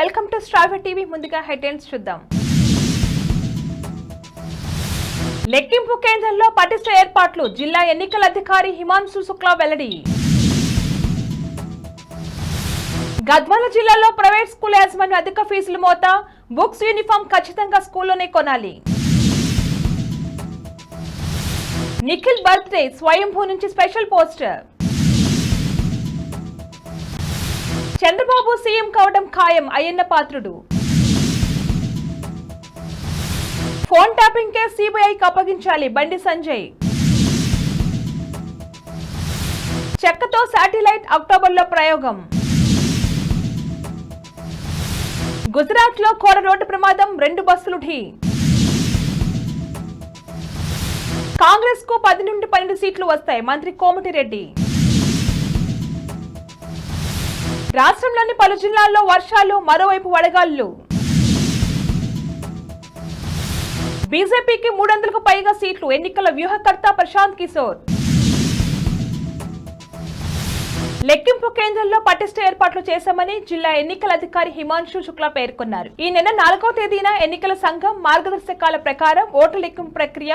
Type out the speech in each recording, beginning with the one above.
Welcome to స్ట్రావెట్ TV. ముందుగా headlines చూద్దాం. లెక్కింపు కేంద్రంలో పటిష్ట ఏర్పాట్లు. జిల్లా ఎన్నికల అధికారి హిమాంశు శుక్లా వెల్లడి. గద్వాల జిల్లాలో ప్రైవేట్ స్కూల్ యాజమాన్యం అధిక ఫీజులు మోత. బుక్స్ యూనిఫామ్ ఖచ్చితంగా స్కూల్లోనే కొనాలి. నిఖిల్ బర్త్డే స్వయంభూ నుంచి స్పెషల్ పోస్టర్. చంద్రబాబు సీఎం కావడం ఖాయం Ayyanna Patrudu. Phone tapping case సిబిఐకి అప్పగించాలి బండి సంజయ్. చెక్కతో శాటిలైట్ అక్టోబర్లో ప్రయోగం. గుజరాత్లో ఘోర రోడ్డు ప్రమాదం రెండు బస్సులు ఢీ. కాంగ్రెస్కు పది నుండి పన్నెండు సీట్లు వస్తాయి మంత్రి కోమటిరెడ్డి. రాష్ట్రంలోని పలు జిల్లాల్లో వర్షాలు మరోవైపు వడగాళ్ళు బీజేపీకి మూడు వందలకు పైగా సీట్లు ఎన్నికల వ్యూహకర్త ప్రశాంత్ కిషోర్. లెక్కింపు కేంద్రంలో పటిష్ట ఏర్పాట్లు చేశామని జిల్లా ఎన్నికల అధికారి హిమాంశు శుక్లా పేర్కొన్నారు. ఈ నెల నాలుగో తేదీన ఎన్నికల సంఘం మార్గదర్శకాల ప్రకారం ఓటు లెక్కింపు ప్రక్రియ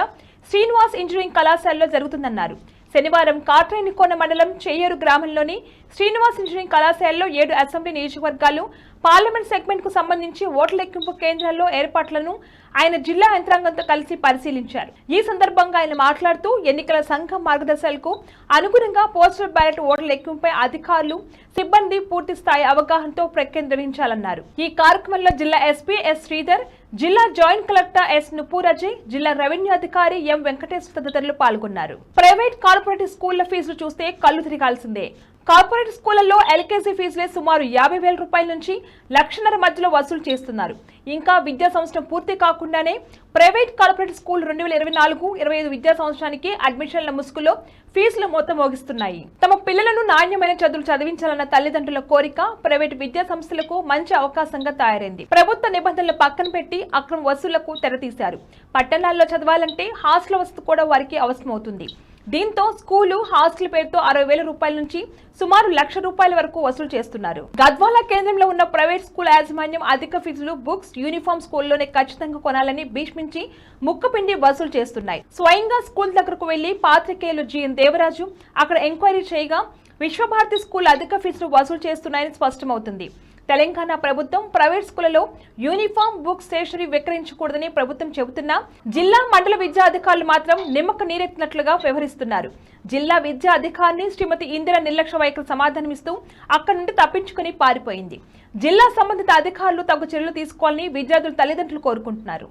శ్రీనివాస్ ఇంజనీరింగ్ కళాశాలలో జరుగుతుందన్నారు. శనివారం కాట్రేనికోన మండలం చేయూరు గ్రామంలోని శ్రీనివాస్ ఇంజనీరింగ్ కళాశాలలో ఏడు అసెంబ్లీ నియోజకవర్గాలు పార్లమెంట్ సెగ్మెంట్కు సంబంధించి ఓట్ల లెక్కింపు కేంద్రాల్లో ఏర్పాట్లను ఆయన జిల్లా యంత్రాంగంతో కలిసి పరిశీలించారు. ఈ సందర్భంగా ఆయన మాట్లాడుతూ ఎన్నికల సంఘం మార్గదర్శకాలకు అనుగుణంగా పోస్టల్ బ్యాలెట్ ఓట్ల లెక్కింపుపై అధికారులు సిబ్బంది పూర్తి స్థాయి అవగాహనతో ప్రక్రియ నిర్వహించాలన్నారు ఈ కార్యక్రమంలో జిల్లా ఎస్పీ ఎస్ శ్రీధర్ జిల్లా జాయింట్ కలెక్టర్ ఎస్ నుపూరజయ్ జిల్లా రెవెన్యూ అధికారి ఎం వెంకటేశ్వర తదితరులు పాల్గొన్నారు. ప్రైవేట్ కార్పొరేట్ స్కూళ్ళ ఫీజులు చూస్తే కళ్ళు తిరగాల్సిందే. కార్పొరేట్ స్కూళ్ళలో ఎల్కేజీ ఫీజులే సుమారు యాభై వేల రూపాయల నుంచి లక్షన్నర మధ్యలో వసూలు చేస్తున్నారు. ఇంకా విద్యా సంవత్సరం పూర్తి కాకుండానే ప్రైవేట్ కార్పొరేట్ స్కూల్ రెండు వేల ఇరవై నాలుగు ఇరవై ఐదు విద్యా సంవత్సరానికి అడ్మిషన్ల ముసుగులో ఫీజులు మొత్తం మోగిస్తున్నాయి. తమ పిల్లలను నాణ్యమైన చదువులు చదివించాలన్న తల్లిదండ్రుల కోరిక ప్రైవేట్ విద్యా సంస్థలకు మంచి అవకాశంగా తయారైంది. ప్రభుత్వ నిబంధనలు పక్కన పెట్టి అక్రమ వసూళ్ళకు తెరతీశారు. పట్టణాల్లో చదవాలంటే హాస్టల్ వసతి కూడా వారికి అవసరమవుతుంది. దీంతో స్కూలు హాస్టల్ పేరుతో అరవై వేల రూపాయల నుంచి సుమారు లక్ష రూపాయల వరకు వసూలు చేస్తున్నారు. గద్వాల కేంద్రంలో ఉన్న ప్రైవేట్ స్కూల్ యాజమాన్యం అధిక ఫీజులు బుక్స్ యూనిఫామ్ స్కూల్లోనే ఖచ్చితంగా కొనాలని భీష్మించి ముక్కపిండి వసూలు చేస్తున్నాయి. స్వయంగా స్కూల్ దగ్గరకు వెళ్ళి పాత్రికేయులు జిఎన్ దేవరాజు అక్కడ ఎంక్వైరీ చేయగా విశ్వభారతి స్కూల్ అధిక ఫీజులు వసూలు చేస్తున్నాయని స్పష్టమవుతుంది. తెలంగాణ ప్రభుత్వం ప్రైవేట్ స్కూళ్ళలో యూనిఫామ్ బుక్ స్టేషనరీ విక్రయించకూడదని ప్రభుత్వం చెబుతున్నా జిల్లా మండల విద్యా అధికారులు మాత్రం నిమ్మక నీరెత్తినట్లుగా వ్యవహరిస్తున్నారు. జిల్లా విద్యా అధికారిని శ్రీమతి ఇందిర నిర్లక్ష్య వైఖరి సమాధానమిస్తూ అక్కడి నుండి తప్పించుకుని పారిపోయింది. జిల్లా సంబంధిత అధికారులు తగు చర్యలు తీసుకోవాలని విద్యార్థుల తల్లిదండ్రులు కోరుకుంటున్నారు.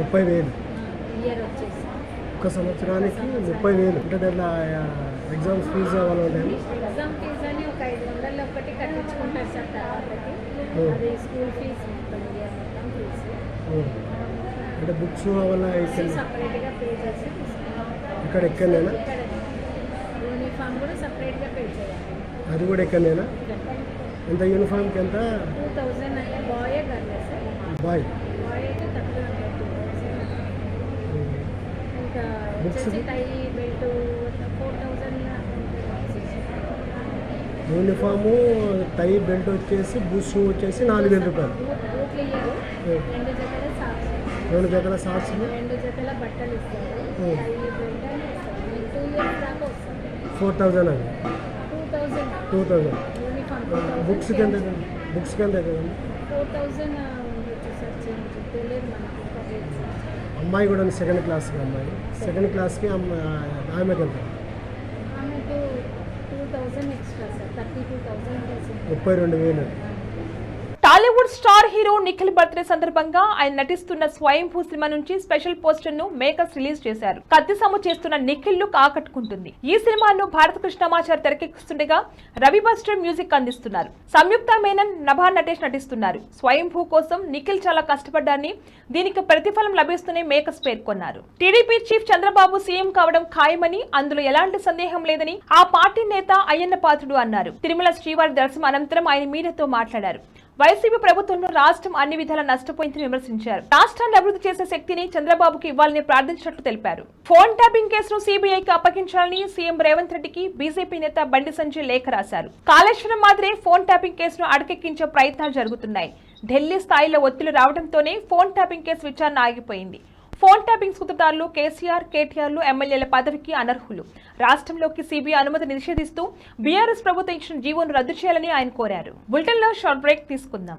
ముప్పై వేలు. ఒక సంవత్సరానికి ముప్పై వేలు. అంటే దాంట్లో ఎగ్జామ్స్ ఫీజు అవ్వాలి ఎగ్జామ్ ఫీజు అని ఒక ఐదు వందలు ఒకటి కట్టించుకుంటారు సార్ తర్వాతకి. అది స్కూల్ ఫీజు మొత్తం ఫీజు. అంటే బుక్స్ ఇక్కడ సపరేట్గా పే చేసి ఇక్కడ ఎక్కడైనా? యూనిఫామ్ కూడా సపరేట్గా పే చేయాలి. అది కూడా ఎక్కడైనా? ఎంత యూనిఫామ్కి ఎంత? టూ థౌజండ్ అంటే బాయే కదా సార్. బాయ్. బాయ్ అయితే తక్కువ ఇంకా? వచ్చేసి tie belt four thousand uniform tie belt వచ్చేసి బూట్ షూ వచ్చేసి నాలుగు వేల రూపాయలు రెండు జతల సాక్స్ ఫోర్ థౌజండ్ అది టూ థౌజండ్. బుక్స్కి ఎంత బుక్స్కి ఎంత రేట్స్ అమ్మాయి కూడా సెకండ్ క్లాస్కి అమ్మాయి. సెకండ్ క్లాస్కి అమ్మాయి ఆమెకి ఎంత ఆమెకు two thousand extra sir thirty two thousand fees ముప్పై రెండు వేలు. Bollywood star hero Nikhil birthday సందర్భంగా ఆయన నటిస్తున్న స్వయంభూ సినిమా నుంచి స్పెషల్ పోస్టర్ను మేకర్స్ రిలీజ్ చేశారు. కత్తిసాము చేస్తున్న నిఖిల్ లుక్ ఆకట్టుకుంటుంది. ఈ సినిమాను భారత కృష్ణమాచారి తెరకెక్కిస్తుండగా రవి బస్టర్ మ్యూజిక్ అందిస్తున్నారు. సంయుక్త మేనన్ నభా నటేష్ నటిస్తున్నారు. స్వయంభూ కోసం నిఖిల్ చాలా కష్టపడ్డాన్ని దీనికి ప్రతిఫలం లభిస్తూనే మేకర్స్ పేర్కొన్నారు. టీడీపీ చీఫ్ చంద్రబాబు సీఎం కావడం ఖాయమని అందులో ఎలాంటి సందేహం లేదని ఆ పార్టీ నేత అయ్యన్న పాత్రుడు అన్నారు. తిరుమల శ్రీవారి దర్శనం అనంతరం ఆయన మీడియాతో మాట్లాడారు. వైసీపీ ప్రభుత్వంలో రాష్ట్రం అన్ని విధాలా నష్టపోయిందని విమర్శించారు. రాష్ట్రాన్ని అభివృద్ధి చేసే శక్తిని చంద్రబాబుకి ఇవ్వాలని ప్రార్థించినట్లు తెలిపారు. ఫోన్ ట్యాపింగ్ కేసును సిబిఐకి అప్పగించాలని సీఎం రేవంత్ రెడ్డికి బీజేపీ నేత బండి సంజయ్ లేఖ రాశారు. కాళేశ్వరం మాదిరే ఫోన్ ట్యాపింగ్ కేసును అడకెక్కించే ప్రయత్నాలు జరుగుతున్నాయి. ఢిల్లీ స్థాయిలో ఒత్తిళ్ళు రావడంతోనే ఫోన్ ట్యాపింగ్ కేసు విచారణ ఆగిపోయింది. ఫోన్ ట్యాపింగ్ సూత్రధారులు కేసీఆర్ కేటీఆర్లు ఎమ్మెల్యేల పదవికి అనర్హులు. రాష్ట్రంలోకి సిబిఐ అనుమతి నిషేధిస్తూ బీఆర్ఎస్ ప్రభుత్వం ఇచ్చిన జీవోను రద్దు చేయాలని ఆయన కోరారు. బులెటిన్లో షార్ట్ బ్రేక్ తీసుకుందాం.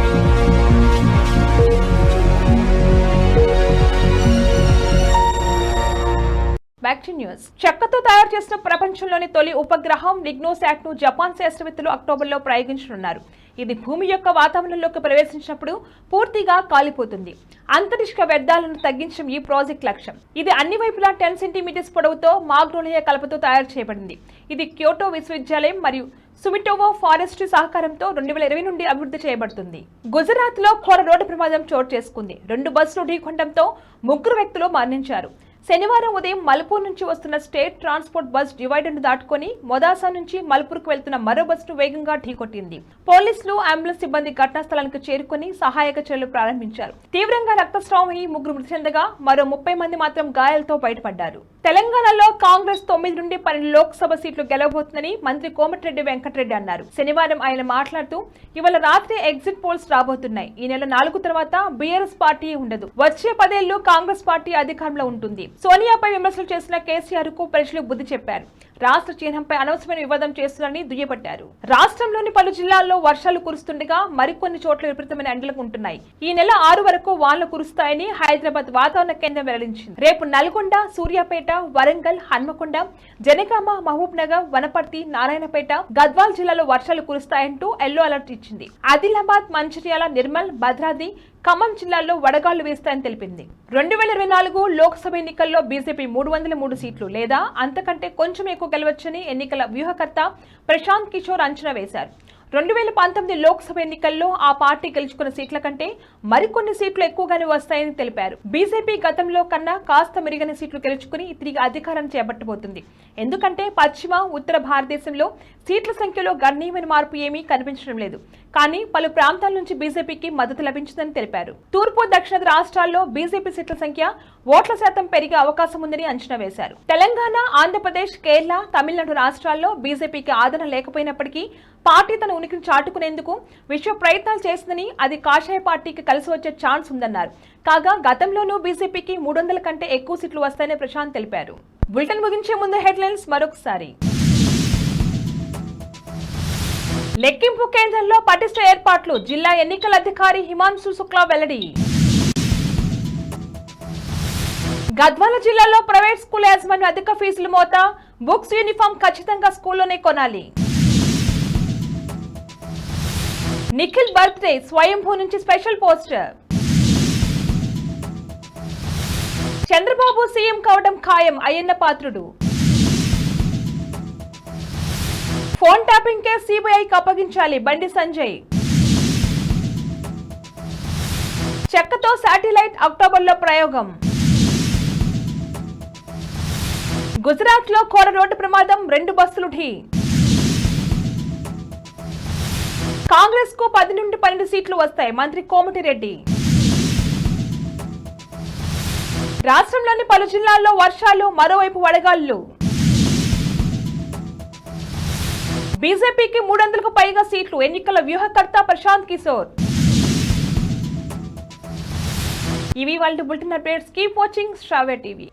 బ్యాక్ టు న్యూస్ చెక్కతో తయారు చేసిన ప్రపంచంలోని తొలి ఉపగ్రహం నిగ్నోసాట్ను జపాన్ శాస్త్రవేత్తలు అక్టోబర్లో ప్రయోగించనున్నారు. ఇది భూమి యొక్క వాతావరణంలోకి ప్రవేశించినప్పుడు పూర్తిగా కాలిపోతుంది. అంతరిక్ష వ్యర్థాలను తగ్గించడం ఈ ప్రాజెక్ట్ లక్ష్యం. ఇది అన్ని వైపులా టెన్ సెంటీమీటర్స్ పొడవుతో మాగ్నోలియా కలపతో తయారు చేయబడింది. ఇది క్యోటో విశ్వవిద్యాలయం మరియు సుమిటోవో ఫారెస్ట్రీ సహకారంతో రెండు వేల ఇరవై నుండి అభివృద్ధి చేయబడుతుంది. గుజరాత్లో ఘోర రోడ్డు ప్రమాదం చోటు చేసుకుంది. రెండు బస్సులు ఢీకొనడంతో ముగ్గురు వ్యక్తులు మరణించారు. శనివారం ఉదయం మల్పూర్ నుంచి వస్తున్న స్టేట్ ట్రాన్స్పోర్ట్ బస్ డివైడర్ను దాటుకొని మొదాసా నుంచి మల్పూర్కు వెళ్తున్న మరో బస్సును వేగంగా ఢీకొట్టింది. పోలీసులు అంబులెన్స్ సిబ్బంది ఘటనా స్థలానికి చేరుకుని సహాయక చర్యలు ప్రారంభించారు. తీవ్రంగా రక్తస్రావం అయి ముగ్గురు మృతి చెందగా మరో ముప్పై మంది మాత్రం గాయాలతో బయటపడ్డారు. తెలంగాణలో కాంగ్రెస్ తొమ్మిది నుండి పన్నెండు లోక్సభ సీట్లు గెలవబోతుందని మంత్రి కోమటిరెడ్డి వెంకటరెడ్డి అన్నారు. శనివారం ఆయన మాట్లాడుతూ ఇవాళ రాత్రి ఎగ్జిట్ పోల్స్ రాబోతున్నాయి. ఈ నెల నాలుగు తర్వాత బీఆర్ఎస్ పార్టీ ఉండదు. వచ్చే పదేళ్ళు కాంగ్రెస్ పార్టీ అధికారంలో ఉంటుంది. సోనియాపై విమర్శలు చేసిన కేసీఆర్కు ప్రజలు బుద్ధి చెప్పారు. రాష్ట్ర చిహ్నంపై అనవసరమైన వివాదం చేస్తున్నారని దుయ్యబట్టారు. రాష్ట్రంలోని పలు జిల్లాల్లో వర్షాలు కురుస్తుండగా మరికొన్ని చోట్ల విపరీతమైన ఎండలు ఉంటున్నాయి. ఈ నెల ఆరు వరకు వానలు కురుస్తాయని హైదరాబాద్ వాతావరణ కేంద్రం వెల్లడించింది. రేపు నల్గొండ సూర్యాపేట వరంగల్ హన్మకొండ జనగామ మహబూబ్ నగర్ వనపర్తి నారాయణపేట గద్వాల్ జిల్లాలో వర్షాలు కురుస్తాయంటూ ఎల్లో అలర్ట్ ఇచ్చింది. ఆదిలాబాద్ మంచిర్యాల నిర్మల్ భద్రాద్రి ఖమ్మం జిల్లాలో వడగాళ్ళు వేస్తాయని తెలిపింది. రెండు వేల ఇరవై నాలుగు లోక్సభ ఎన్నికల్లో బీజేపీ మూడు వందల మూడు సీట్లు లేదా అంతకంటే కొంచెం ఎక్కువ గెలవచ్చని ఎన్నికల వ్యూహకర్త ప్రశాంత్ కిషోర్ అంచనా వేశారు. రెండు వేల పంతొమ్మిది లోక్సభ ఎన్నికల్లో ఆ పార్టీ గెలుచుకున్న సీట్ల కంటే మరికొన్ని సీట్లు ఎక్కువగానే వస్తాయని తెలిపారు. బీజేపీ గతంలో కన్నా కాస్త మెరుగైన సీట్లు గెలుచుకుని తిరిగి అధికారం చేపట్టబోతుంది. ఎందుకంటే పశ్చిమ ఉత్తర భారతదేశంలో సీట్ల సంఖ్యలో గణనీయమైన మార్పు ఏమీ కనిపించడం లేదు. కానీ పలు ప్రాంతాల నుంచి బీజేపీకి మద్దతు లభించిందని తెలిపారు. తూర్పు దక్షిణ రాష్ట్రాల్లో బీజేపీ సీట్ల సంఖ్య ఓట్ల శాతం పెరిగే అవకాశం ఉందని అంచనా వేశారు. తెలంగాణ ఆంధ్రప్రదేశ్ కేరళ తమిళనాడు రాష్ట్రాల్లో బీజేపీకి ఆదరణ లేకపోయినప్పటికీ పార్టీ తన ఉనికిని చాటుకునేందుకు విశ్వ ప్రయత్నాలు చేసిందని అది కాషాయ పార్టీకి కలిసి వచ్చే ఛాన్స్ ఉందన్నారు. కాగా గతంలోనూ బీజేపీకి మూడు వందల కంటే ఎక్కువ సీట్లు వస్తాయని ప్రశాంత్ తెలిపారు. బులెటిన్ ముగించే ముందు హెడ్లైన్స్ మరొకసారి. లెక్కింపు కేంద్రంలో పటిష్ట ఏర్పాట్లు జిల్లా ఎన్నికల అధికారి హిమాంశు శుక్లా వెల్లడి. గద్వాల జిల్లాలో ప్రైవేట్ స్కూల్ యాజమాన్యం అధిక ఫీజులు మోత బుక్స్ యూనిఫామ్ ఖచ్చితంగా స్కూల్లోనే కొనాలి. నిఖిల్ బర్త్డే స్వయంభూ నుంచి స్పెషల్ పోస్టర్. చంద్రబాబు సీఎం కావడం ఖాయం Ayyanna Patrudu. Phone tapping case సిబిఐకి అప్పగించాలి బండి సంజయ్. చెక్కతో శాటిలైట్ అక్టోబర్లో ప్రయోగం. గుజరాత్లో ఘోర రోడ్డు ప్రమాదం రెండు బస్సులు ఢీ. కాంగ్రెస్కు పది నుండి పన్నెండు సీట్లు వస్తాయి. మంత్రి కోమటిరెడ్డి. రాష్ట్రంలోని పలు జిల్లాల్లో వర్షాలు మరోవైపు వడగాళ్ళు. బీజేపీకి మూడు వందలకు పైగా సీట్లు. ఎన్నికల వ్యూహకర్త ప్రశాంత్ కిషోర్. ఇవి వాళ్ళ bulletin updates keep watching Shravya TV.